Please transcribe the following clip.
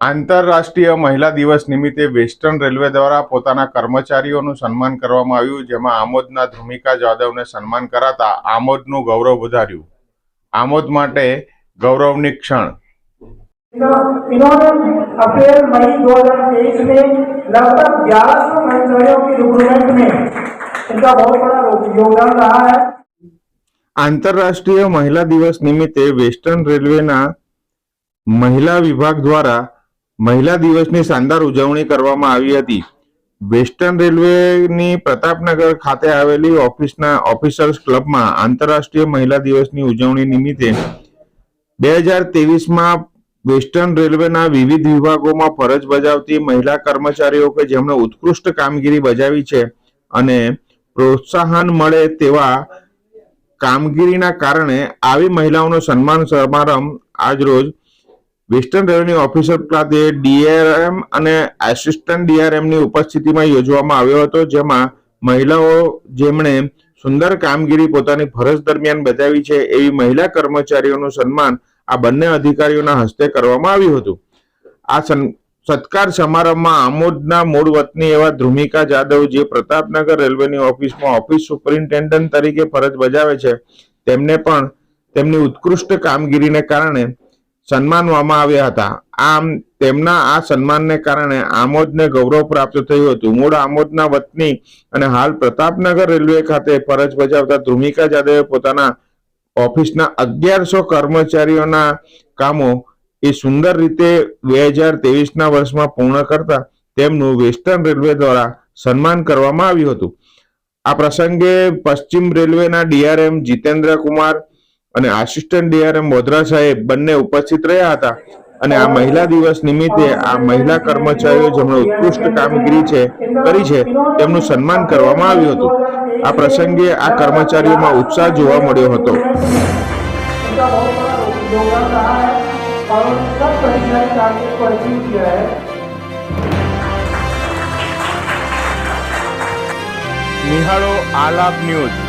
આંતરરાષ્ટ્રીય મહિલા દિવસ નિમિત્તે વેસ્ટર્ન રેલવે દ્વારા પોતાના કર્મચારીઓનું સન્માન કરવામાં આવ્યું જેમાં આમોદના ધ્રુમિકા જાદવને સન્માન કરાતા આમોદનું ગૌરવ વધાર્યું આમોદ માટે ગૌરવની ક્ષણ इन्होंने अप्रैल मई 2023 में लगभग ग्यारह सौ कर्मचारियों की रिक्रूटमेंट में इनका बहुत बड़ा योगदान रहा है આંતરરાષ્ટ્રીય મહિલા દિવસ નિમિત્તે વેસ્ટર્ન રેલવેના મહિલા વિભાગ દ્વારા મહિલા દિવસની શાનદાર ઉજવણી કરવામાં આવી હતી. વેસ્ટર્ન રેલવેની પ્રતાપનગર ખાતે આવેલી ઓફિસના ઓફિસર્સ ક્લબમાં આંતરરાષ્ટ્રીય મહિલા દિવસની ઉજવણી નિમિત્તે બે હજાર તેવીસમાં વેસ્ટર્ન રેલવેના વિવિધ વિભાગોમાં ફરજ બજાવતી મહિલા કર્મચારીઓ કે જેમણે ઉત્કૃષ્ટ કામગીરી બજાવી છે અને પ્રોત્સાહન મળે તેવા કામગીરીના કારણે આવી મહિલાઓનો સન્માન સમારંભ આજરોજ વેસ્ટર્ન રેવન્યુ ઓફિસર ખાતે ડીઆરએમ અને આસિસ્ટન્ટ ડીઆરએમની ઉપસ્થિતિમાં યોજવામાં આવ્યો હતો, જેમાં મહિલાઓ જેમણે સુંદર કામગીરી પોતાની ફરજ દરમિયાન બજાવી છે, એવી મહિલા કર્મચારીઓનું સન્માન આ બંને અધિકારીઓના હસ્તે કરવામાં આવ્યું હતું. આ સત્કાર સમારંભમાં આમોદના મૂળ વતની એવા ધ્રુમિકા જાદવ, જે પ્રતાપનગર રેલવેની ઓફિસમાં ઓફિસ સુપરિન્ટેન્ડન્ટ તરીકે ફરજ બજાવે છે, તેમને પણ તેમની ઉત્કૃષ્ટ કામગીરીને કારણે સન્માનવામાં આવ્યા હતા. આમ, તેમના આ સન્માનને કારણે આમોદને ગૌરવ પ્રાપ્ત થયું હતું. મૂળ આમોદના વતની અને હાલ પ્રતાપનગર રેલવે ખાતે ફરજ બજાવતા ધ્રુમિકા જાદવે પોતાના ઓફિસના અગિયારસો કર્મચારીઓના કામો એ સુંદર રીતે બે હજાર તેવીસના વર્ષમાં પૂર્ણ કરતા તેમનું વેસ્ટર્ન રેલવે દ્વારા સન્માન કરવામાં આવ્યું હતું. આ પ્રસંગે પશ્ચિમ રેલવેના ડીઆરએમ જીતેન્દ્ર કુમાર અને આસિસ્ટન્ટ ડીઆરએમ વોદ્રા સાહેબ બંને ઉપસ્થિત રહ્યા હતા. અને આ મહિલા દિવસ નિમિત્તે આ મહિલા કર્મચારીઓ જેમણે ઉત્કૃષ્ટ કામગીરી છે, કરી છે, તેમનું સન્માન કરવામાં આવ્યું હતું. આ પ્રસંગે આ કર્મચારીઓમાં ઉત્સાહ જોવા મળ્યો હતો. નિહાળો આલાપ ન્યૂઝ.